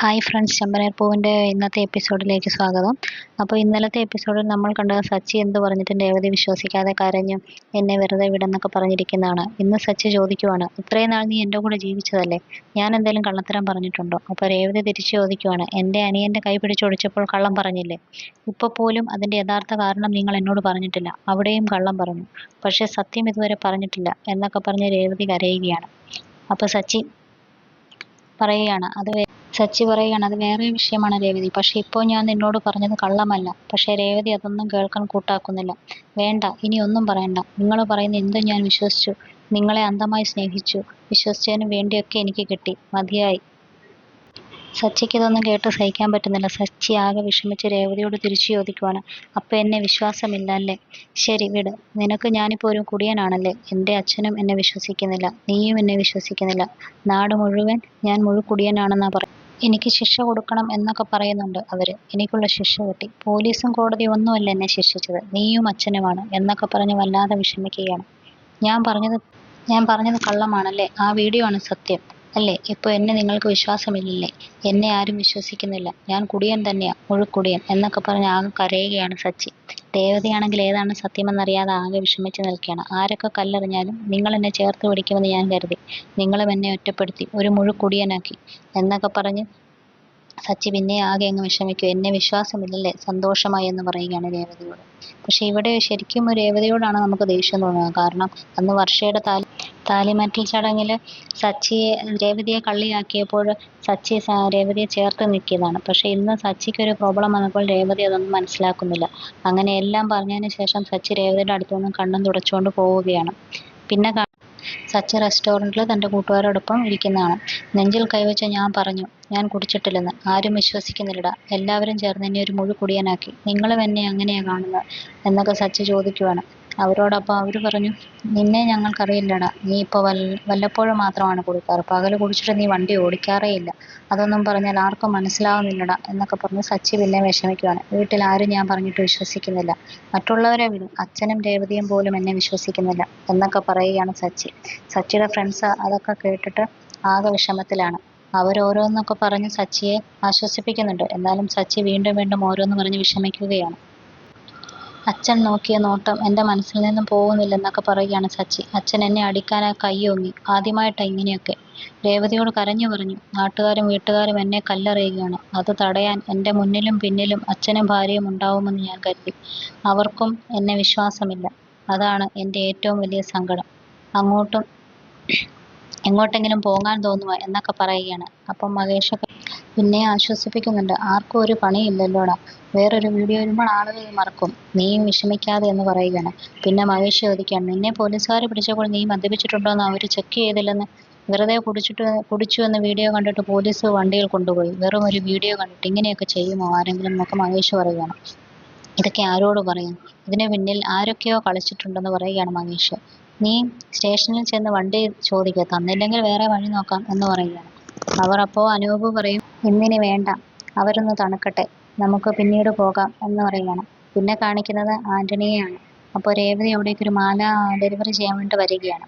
Hi friends ചെമ്പനീർ പൂവിന്റെ ഇന്നത്തെ എപ്പിസോഡിലേക്ക് സ്വാഗതം. അപ്പോൾ ഇന്നലത്തെ എപ്പിസോഡിൽ നമ്മൾ കണ്ടത് സച്ചി എന്ത് പറഞ്ഞിട്ടും ഏവതി വിശ്വസിക്കാതെ കരഞ്ഞു എന്നെ വെറുതെ വിടെന്നൊക്കെ പറഞ്ഞിരിക്കുന്നതാണ്. ഇന്ന് സച്ചി ചോദിക്കുവാണ് ഇത്രയും നാൾ നീ എന്റെ കൂടെ ജീവിച്ചതല്ലേ? ഞാൻ എന്തെങ്കിലും കള്ളത്തരം പറഞ്ഞിട്ടുണ്ടോ? അപ്പോൾ രേവതി തിരിച്ചു ചോദിക്കുവാണ് എന്റെ അനിയന്റെ കൈ പിടിച്ചൊടിച്ചപ്പോൾ കള്ളം പറഞ്ഞില്ലേ? ഇപ്പോൾ പോലും അതിന്റെ യഥാർത്ഥ കാരണം നിങ്ങൾ എന്നോട് പറഞ്ഞിട്ടില്ല. അവിടെയും കള്ളം പറഞ്ഞു. പക്ഷേ സത്യം ഇതുവരെ പറഞ്ഞിട്ടില്ല എന്നൊക്കെ പറഞ്ഞ് രേവതി കരയുകയാണ്. അപ്പോൾ സച്ചി പറയുകയാണ് അത് സച്ചി പറയുകയാണ് അത് വേറെ വിഷയമാണ് രേവതി. പക്ഷെ ഇപ്പോൾ ഞാൻ നിന്നോട് പറഞ്ഞത് കള്ളമല്ല. പക്ഷേ രേവതി അതൊന്നും കേൾക്കാൻ കൂട്ടാക്കുന്നില്ല. വേണ്ട ഇനി ഒന്നും പറയണ്ട. നിങ്ങൾ പറയുന്ന എന്തും ഞാൻ വിശ്വസിച്ചു. നിങ്ങളെ അന്ധമായി സ്നേഹിച്ചു. വിശ്വസിച്ചതിന് വേണ്ടിയൊക്കെ എനിക്ക് കിട്ടി. മതിയായി. സച്ചിക്ക് ഇതൊന്നും കേട്ട് സഹിക്കാൻ പറ്റുന്നില്ല. സച്ചി ആകെ വിഷമിച്ച് രേവതിയോട് തിരിച്ചു ചോദിക്കുവാണ്. അപ്പം എന്നെ വിശ്വാസമില്ല അല്ലേ? ശരി വിട്. നിനക്ക് ഞാനിപ്പോൾ ഒരു കുടിയനാണല്ലേ? എന്റെ അച്ഛനും എന്നെ വിശ്വസിക്കുന്നില്ല. നീയും എന്നെ വിശ്വസിക്കുന്നില്ല. നാട് മുഴുവൻ ഞാൻ മുഴുക്കുടിയനാണെന്നാണ് പറയും എനിക്ക് ശിക്ഷ കൊടുക്കണം എന്നൊക്കെ പറയുന്നുണ്ട് അവർ എനിക്കുള്ള ശിക്ഷ കിട്ടി. പോലീസും കോടതിയും ഒന്നുമല്ല എന്നെ ശിക്ഷിച്ചത്. നീയും അച്ഛനുമാണ് എന്നൊക്കെ പറഞ്ഞ് വല്ലാതെ വിഷമിക്കുകയാണ്. ഞാൻ പറഞ്ഞത് ഞാൻ പറഞ്ഞത് കള്ളമാണല്ലേ? ആ വീഡിയോ ആണ് സത്യം. അല്ലേ? ഇപ്പോൾ എന്നെ നിങ്ങൾക്ക് വിശ്വാസമില്ലല്ലേ? എന്നെ ആരും വിശ്വസിക്കുന്നില്ല. ഞാൻ കുടിയൻ തന്നെയാ മുഴുക്കുടിയൻ എന്നൊക്കെ പറഞ്ഞ് ആകെ കരയുകയാണ് സച്ചി. രേവതിയാണെങ്കിൽ ഏതാണ് സത്യമെന്നറിയാതെ ആകെ വിഷമിച്ചു നിൽക്കുകയാണ്. ആരൊക്കെ കല്ലെറിഞ്ഞാലും നിങ്ങൾ എന്നെ ചേർത്ത് പിടിക്കുമെന്ന് ഞാൻ കരുതി. നിങ്ങളും എന്നെ ഒറ്റപ്പെടുത്തി. ഒരു മുഴുക്കുടിയനാക്കി എന്നൊക്കെ പറഞ്ഞ് സച്ചി പിന്നെ ആകെ അങ്ങ് വിഷമിക്കും. എന്നെ വിശ്വാസമില്ലല്ലേ? സന്തോഷമായി എന്ന് പറയുകയാണ് രേവതിയോട്. പക്ഷെ ഇവിടെ ശരിക്കും രേവതിയോടാണ് നമുക്ക് ദേഷ്യം തോന്നുന്നത്. കാരണം അന്ന് വർഷയുടെ താലി താലിമാറ്റൽ ചടങ്ങിൽ സച്ചിയെ രേവതിയെ കള്ളിയാക്കിയപ്പോൾ സച്ചി രേവതിയെ ചേർത്ത് നിൽക്കിയതാണ്. പക്ഷേ ഇന്ന് സച്ചിക്ക് ഒരു പ്രോബ്ലം വന്നപ്പോൾ രേവതി അതൊന്നും മനസ്സിലാക്കുന്നില്ല. അങ്ങനെ എല്ലാം പറഞ്ഞതിന് ശേഷം സച്ചി രേവതിയുടെ അടുത്തുനിന്നും കണ്ണും തുടച്ചുകൊണ്ട് പോവുകയാണ്. പിന്നെ സച്ചി റെസ്റ്റോറന്റിൽ തന്റെ കൂട്ടുകാരോടൊപ്പം ഇരിക്കുന്നതാണ്. നെഞ്ചിൽ കൈവച്ച് ഞാൻ പറഞ്ഞു ഞാൻ കുടിച്ചിട്ടില്ലെന്ന്. ആരും വിശ്വസിക്കുന്നില്ലടാ. എല്ലാവരും ചേർന്ന് എന്നെ ഒരു മുഴു കുടിയനാക്കി. നിങ്ങളും എന്നെ അങ്ങനെയാ കാണുന്നത്? എന്നൊക്കെ സച്ച ചോദിക്കുവാണ്. അവരോടൊപ്പം അവർ പറഞ്ഞു നിന്നെ ഞങ്ങൾക്കറിയില്ലടാ. നീ ഇപ്പോൾ വല്ലപ്പോഴും മാത്രമാണ് കുടിക്കാറ്. പകൽ കുടിച്ചിട്ട് നീ വണ്ടി ഓടിക്കാറേ ഇല്ല. അതൊന്നും പറഞ്ഞാൽ ആർക്കും മനസ്സിലാവുന്നില്ലടാ എന്നൊക്കെ പറഞ്ഞ് സച്ചി പിന്നെ വിഷമിക്കുകയാണ് വീട്ടിൽ ആരും ഞാൻ പറഞ്ഞിട്ട് വിശ്വസിക്കുന്നില്ല. മറ്റുള്ളവരെ വിടും. അച്ഛനും രേവതിയും പോലും എന്നെ വിശ്വസിക്കുന്നില്ല എന്നൊക്കെ പറയുകയാണ് സച്ചി. സച്ചിയുടെ ഫ്രണ്ട്സ് അതൊക്കെ കേട്ടിട്ട് ആകെ വിഷമത്തിലാണ്. അവരോരോന്നൊക്കെ പറഞ്ഞ് സച്ചിയെ ആശ്വസിപ്പിക്കുന്നുണ്ട്. എന്നാലും സച്ചി വീണ്ടും വീണ്ടും ഓരോന്ന് പറഞ്ഞ് വിഷമിക്കുകയാണ്. അച്ഛൻ നോക്കിയ നോട്ടം എന്റെ മനസ്സിൽ നിന്നും പോകുന്നില്ലെന്നൊക്കെ പറയുകയാണ് സച്ചി. അച്ഛൻ എന്നെ അടിക്കാനായി കൈയോങ്ങി. ആദ്യമായിട്ടാണ് ഇങ്ങനെയൊക്കെ. രേവതിയോട് കരഞ്ഞു പറഞ്ഞു. നാട്ടുകാരും വീട്ടുകാരും എന്നെ കല്ലെറിയുകയാണ്. അത് തടയാൻ എന്റെ മുന്നിലും പിന്നിലും അച്ഛനും ഭാര്യയും ഉണ്ടാവുമെന്ന് ഞാൻ കരുതി. അവർക്കും എന്നെ വിശ്വാസമില്ല. അതാണ് എന്റെ ഏറ്റവും വലിയ സങ്കടം. അങ്ങോട്ടും എങ്ങോട്ടെങ്കിലും പോകാൻ തോന്നുക എന്നൊക്കെ പറയുകയാണ്. അപ്പം മഹേഷൊക്കെ പിന്നെ ആശ്വസിപ്പിക്കുന്നുണ്ട്. ആർക്കും ഒരു പണിയില്ലല്ലോടാ. വേറൊരു വീഡിയോ വരുമ്പോൾ ആളുകൾ മറക്കും. നീയും വിഷമിക്കാതെ എന്ന് പറയുകയാണ്. പിന്നെ മഹേഷ് ചോദിക്കുകയാണ് നിന്നെ പോലീസുകാർ പിടിച്ചപ്പോൾ നീ മദ്യപിച്ചിട്ടുണ്ടോ എന്ന് അവർ ചെക്ക് ചെയ്തില്ലെന്ന്? വെറുതെ കുടിച്ചിട്ട് കുടിച്ചു എന്ന വീഡിയോ കണ്ടിട്ട് പോലീസ് വണ്ടിയിൽ കൊണ്ടുപോയി. വെറും ഒരു വീഡിയോ കണ്ടിട്ട് ഇങ്ങനെയൊക്കെ ചെയ്യുമോ? ആരെങ്കിലും എന്നൊക്കെ മഹേഷ് പറയുകയാണ്. ഇതൊക്കെ ആരോട് പറയും? ഇതിന് പിന്നിൽ ആരൊക്കെയോ കളിച്ചിട്ടുണ്ടെന്ന് പറയുകയാണ് മഹേഷ്. നീ സ്റ്റേഷനിൽ ചെന്ന് വണ്ടി ചോദിക്കുക തന്നില്ലെങ്കിൽ വേറെ വഴി നോക്കാം എന്ന് പറയുകയാണ്. അവർ അപ്പോൾ അനൂപ് പറയും ഇന്നിനി വേണ്ട. അവരൊന്ന് തണുക്കട്ടെ. നമുക്ക് പിന്നീട് പോകാം എന്ന് പറയുകയാണ്. പിന്നെ കാണിക്കുന്നത് ആന്റണിയെയാണ് അപ്പോൾ രേവതി അവിടേക്ക് ഒരു മാല ഡെലിവറി ചെയ്യാൻ വേണ്ടി വരികയാണ്.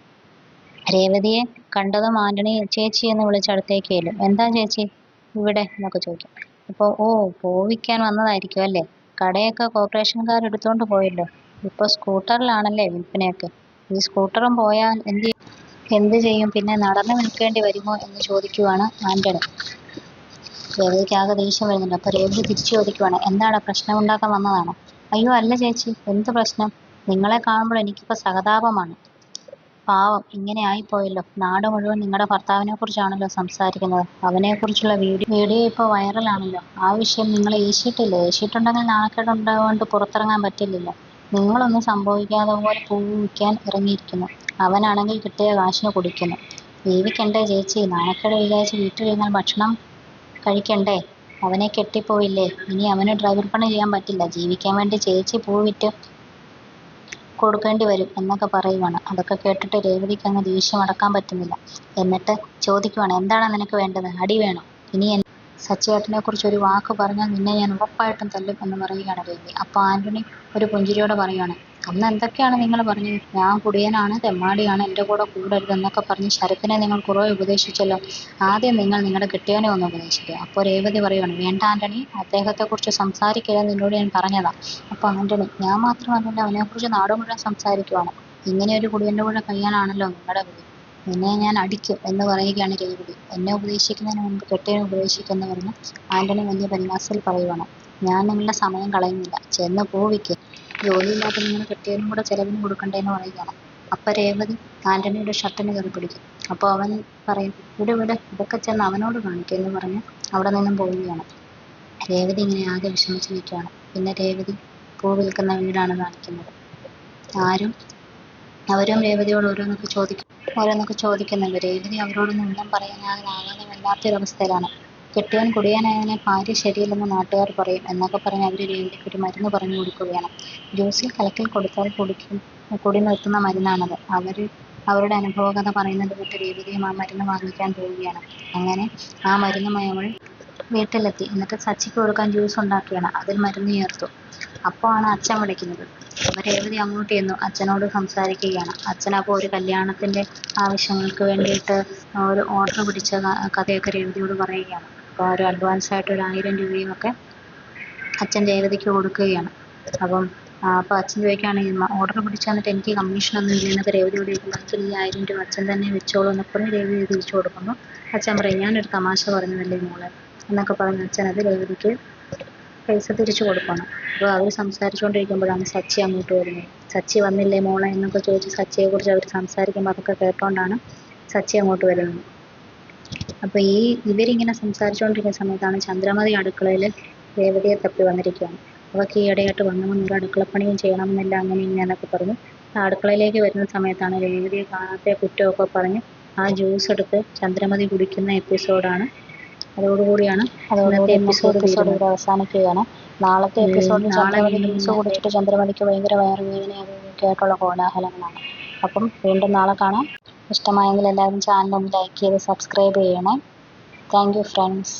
രേവതിയെ കണ്ടതും ആന്റണി ചേച്ചി എന്ന് വിളിച്ച് ചെല്ലും. എന്താ ചേച്ചി? ഇവിടെ? എന്നൊക്കെ ചോദിക്കും. അപ്പോൾ ഓ പോവിക്കാൻ വന്നതായിരിക്കും അല്ലേ? കടയൊക്കെ കോർപ്പറേഷൻകാർ എടുത്തുകൊണ്ട് പോയല്ലോ. ഇപ്പോൾ സ്കൂട്ടറിലാണല്ലേ വിൽപ്പനയൊക്കെ. ഈ സ്കൂട്ടറും പോയാൽ എന്ത് എന്ത് ചെയ്യും? പിന്നെ നടന്നു നിൽക്കേണ്ടി വരുമോ? എന്ന് ചോദിക്കുവാണ് ആന്റണി രേവതിക്ക് ആകെ ദേഷ്യം വരുന്നുണ്ട്. അപ്പോൾ രേവതി തിരിച്ചു ചോദിക്കുവാണ് എന്താണ് പ്രശ്നം ഉണ്ടാക്കാൻ വന്നതാണ്? അയ്യോ അല്ല ചേച്ചി എന്ത് പ്രശ്നം? നിങ്ങളെ കാണുമ്പോൾ എനിക്കിപ്പോൾ സഹതാപമാണ്. പാവം ഇങ്ങനെ ആയിപ്പോയല്ലോ. നാട് മുഴുവൻ നിങ്ങളുടെ ഭർത്താവിനെ കുറിച്ചാണല്ലോ സംസാരിക്കുന്നത്. അവനെക്കുറിച്ചുള്ള വീഡിയോ വീഡിയോ ഇപ്പോൾ വൈറലാണല്ലോ. ആ വിഷയം നിങ്ങൾ ഏശിയിട്ടില്ലേ? ഏശിയിട്ടുണ്ടെങ്കിൽ നാണക്കേട് ഉണ്ടാകൊണ്ട് പുറത്തിറങ്ങാൻ പറ്റില്ലല്ലോ. നിങ്ങളൊന്നും സംഭവിക്കാതെ പോലെ പൂവിക്കാൻ ഇറങ്ങിയിരിക്കുന്നു. അവനാണെങ്കിൽ കിട്ടിയ കാശിന് കുടിക്കുന്നു. ജീവിക്കണ്ടേ ചേച്ചി? നാണക്കേട് വിചാരിച്ച് വീട്ടിലിരുന്നാൽ ഭക്ഷണം കഴിക്കണ്ടേ? അവനെ കെട്ടിപ്പോയില്ലേ? ഇനി അവന് ഡ്രൈവർ പണി ചെയ്യാൻ പറ്റില്ല. ജീവിക്കാൻ വേണ്ടി ചേച്ചി പൂ വിറ്റ് കൊടുക്കേണ്ടി വരും എന്നൊക്കെ പറയുവാണ്. അതൊക്കെ കേട്ടിട്ട് രേവതിക്ക് അങ്ങ് ദേഷ്യം അടക്കാൻ പറ്റുന്നില്ല. എന്നിട്ട് ചോദിക്കുവാണ് എന്താണ് നിനക്ക് വേണ്ടത്? അടി വേണോ? ഇനി സച്ചിയേട്ടനെ കുറിച്ച് ഒരു വാക്ക് പറഞ്ഞാൽ നിന്നെ ഞാൻ ഉറപ്പായിട്ടും തല്ലും എന്ന് പറയുകയാണ് രേവതി. അപ്പോൾ ആന്റണി ഒരു പുഞ്ചിരിയോടെ പറയുവാണ് അന്ന് എന്തൊക്കെയാണ് നിങ്ങൾ പറഞ്ഞത്? ഞാൻ കുടിയനാണ് തെമ്മാടിയാണ് എന്റെ കൂടെ കൂടരുത് എന്നൊക്കെ പറഞ്ഞ് ശരത്തിനെ നിങ്ങൾ കുറേ ഉപദേശിച്ചല്ലോ. ആദ്യം നിങ്ങൾ നിങ്ങളുടെ കെട്ടിയവനെ ഒന്ന് ഉപദേശിക്കുക അപ്പോൾ രേവതി പറയുകയാണ് വേണ്ട ആന്റണി അദ്ദേഹത്തെക്കുറിച്ച് സംസാരിക്കില്ല നിന്നോട് ഞാൻ പറഞ്ഞതാ. അപ്പോൾ ആന്റണി ഞാൻ മാത്രമല്ലല്ലോ അവനെക്കുറിച്ച് നാട് മുഴുവൻ സംസാരിക്കുവാണ്. ഇങ്ങനെ ഒരു കുടിയന്റെ കൂടെ കഴിയാനാണല്ലോ നിങ്ങളുടെ വിധി നിന്നെ ഞാൻ അടിക്കും എന്ന് പറയുകയാണ് രേവതി. എന്നെ ഉപദേശിക്കുന്നതിന് മുൻപ് കെട്ടിയനെ പറഞ്ഞ് ആന്റണി വലിയ പരിഹാസത്തിൽ പറയുവാണ് ഞാൻ നിങ്ങളുടെ സമയം കളയുന്നില്ല. ചെന്ന് പോവിക്ക്. ജോലിയില്ലാത്ത നിങ്ങൾ കെട്ടിയവനും കൂടെ ചിലവിന് കൊടുക്കണ്ടേന്ന് പറയുകയാണ്. അപ്പം രേവതി ആന്റണിയുടെ ഷർട്ടിന് കയറി പിടിക്കും. അപ്പോൾ അവൻ പറയും ഇവിടെ ഇവിടെ ഇതൊക്കെ ചെന്ന് അവനോട് കാണിക്കും എന്ന് പറഞ്ഞ് അവിടെ നിന്നും പോവുകയാണ്. രേവതി ഇങ്ങനെ ആകെ വിഷമിച്ച് നിൽക്കുകയാണ്. പിന്നെ രേവതി പൂ വിൽക്കുന്ന വീടാണ് കാണിക്കുന്നത്. ആരും അവരും രേവതിയോട് ഓരോന്നൊക്കെ ചോദിക്കും ഓരോന്നൊക്കെ ചോദിക്കുന്നുണ്ട്. രേവതി അവരോടൊന്നും ഒന്നും പറയാനാകാതെ ആകാതെ വല്ലാത്തൊരവസ്ഥയിലാണ്. കെട്ടിയവൻ കുടിയനായവനെ ഭാര്യ ശരിയല്ലെന്ന് നാട്ടുകാർ പറയും എന്നൊക്കെ പറഞ്ഞ് അവർ രേവതിക്ക് ഒരു മരുന്ന് പറഞ്ഞു കൊടുക്കുകയാണ്. ജ്യൂസിൽ കലക്കിൽ കൊടുത്താൽ കുടിക്കും കുടി നിർത്തുന്ന മരുന്നാണത്. അവർ അവരുടെ അനുഭവകഥ പറയുന്നത് കേട്ട് രേവതിയും ആ മരുന്ന് വാങ്ങിക്കാൻ പോവുകയാണ്. അങ്ങനെ ആ മരുന്നുമായി അവൾ വീട്ടിലെത്തി. എന്നിട്ട് സച്ചിക്ക് കൊടുക്കാൻ ജ്യൂസ് ഉണ്ടാക്കുകയാണ്. അതിൽ മരുന്ന് ചേർത്തു. അപ്പോൾ ആണ് അച്ഛൻ വിളിക്കുന്നത്. അപ്പോൾ രേവതി അങ്ങോട്ട് ചെന്നു. അച്ഛനോട് സംസാരിക്കുകയാണ്. അച്ഛൻ അപ്പോൾ ഒരു കല്യാണത്തിന്റെ ആവശ്യങ്ങൾക്ക് വേണ്ടിയിട്ട് ഒരു ഓർഡർ പിടിച്ച കഥയൊക്കെ രേവതിയോട് പറയുകയാണ്. അപ്പോൾ ഒരു അഡ്വാൻസ് ആയിട്ട് ഒരു ആയിരം രൂപയും ഒക്കെ അച്ഛൻ രേവതിക്ക് കൊടുക്കുകയാണ്. അപ്പം അപ്പൊ അപ്പോൾ അച്ഛൻ ചോദിക്കുകയാണ് ഓർഡർ പിടിച്ച് തന്നിട്ട് എനിക്ക് കമ്മീഷനൊന്നും ഇല്ല എന്നൊക്കെ രേവതിയോട് ചോദിക്കുമ്പോൾ അച്ഛൻ ഈ ആയിരം രൂപ അച്ഛൻ തന്നെ വെച്ചോളൂ എന്നൊക്കെ പറഞ്ഞ് രേവതി തിരിച്ചു കൊടുക്കുമ്പോൾ അച്ഛൻ പറയും ഞാനൊരു തമാശ പറഞ്ഞതല്ലേ മോളെ? എന്നൊക്കെ പറഞ്ഞ് അച്ഛൻ അത് രേവതിക്ക് പൈസ തിരിച്ചു കൊടുക്കണം അപ്പോൾ അവർ സംസാരിച്ചുകൊണ്ടിരിക്കുമ്പോഴാണ് സച്ചി അങ്ങോട്ട് വരുന്നത്. സച്ചി വന്നില്ലേ മോളെ എന്നൊക്കെ ചോദിച്ച് സച്ചിയെക്കുറിച്ച് അവർ സംസാരിക്കുമ്പോൾ അതൊക്കെ കേട്ടോണ്ടാണ് സച്ചി അങ്ങോട്ട് വരുന്നത്. അപ്പോൾ ഈ ഇവരിങ്ങനെ സംസാരിച്ചുകൊണ്ടിരിക്കുന്ന സമയത്താണ് ചന്ദ്രമതി അടുക്കളയിൽ രേവതിയെ തപ്പി വന്നിരിക്കുകയാണ്. അവൾക്ക് ഈയിടെയായിട്ട് വന്നു വന്നൊരു അടുക്കളപ്പണിയും ചെയ്യണമെന്നില്ല അങ്ങനെ ഇങ്ങനെ പറഞ്ഞു. അടുക്കളയിലേക്ക് വരുന്ന സമയത്താണ് രേവതിയെ കാണാത്ത കുറ്റമൊക്കെ പറഞ്ഞ് ആ ജ്യൂസ് എടുത്ത് ചന്ദ്രമതി കുടിക്കുന്ന എപ്പിസോഡാണ്. അതോടുകൂടിയാണ് ഇന്നത്തെ എപ്പിസോഡ് ഇവിടെ അവസാനിക്കുകയാണ്. നാളത്തെ എപ്പിസോഡിൽ ചന്ദ്രമതി ജ്യൂസ് കുടിച്ചിട്ട് ചന്ദ്രമതിക്ക് ഭയങ്കര വയറുവേദന അതൊക്കെ ആയിട്ടുള്ള കോലാഹലങ്ങളാണ്. അപ്പം വീണ്ടും നാളെ കാണാം. ഇഷ്ടമായെങ്കിൽ എല്ലാവരും ചാനൽ ഒന്ന് ലൈക്ക് ചെയ്ത് സബ്സ്ക്രൈബ് ചെയ്യണേ. Thank you friends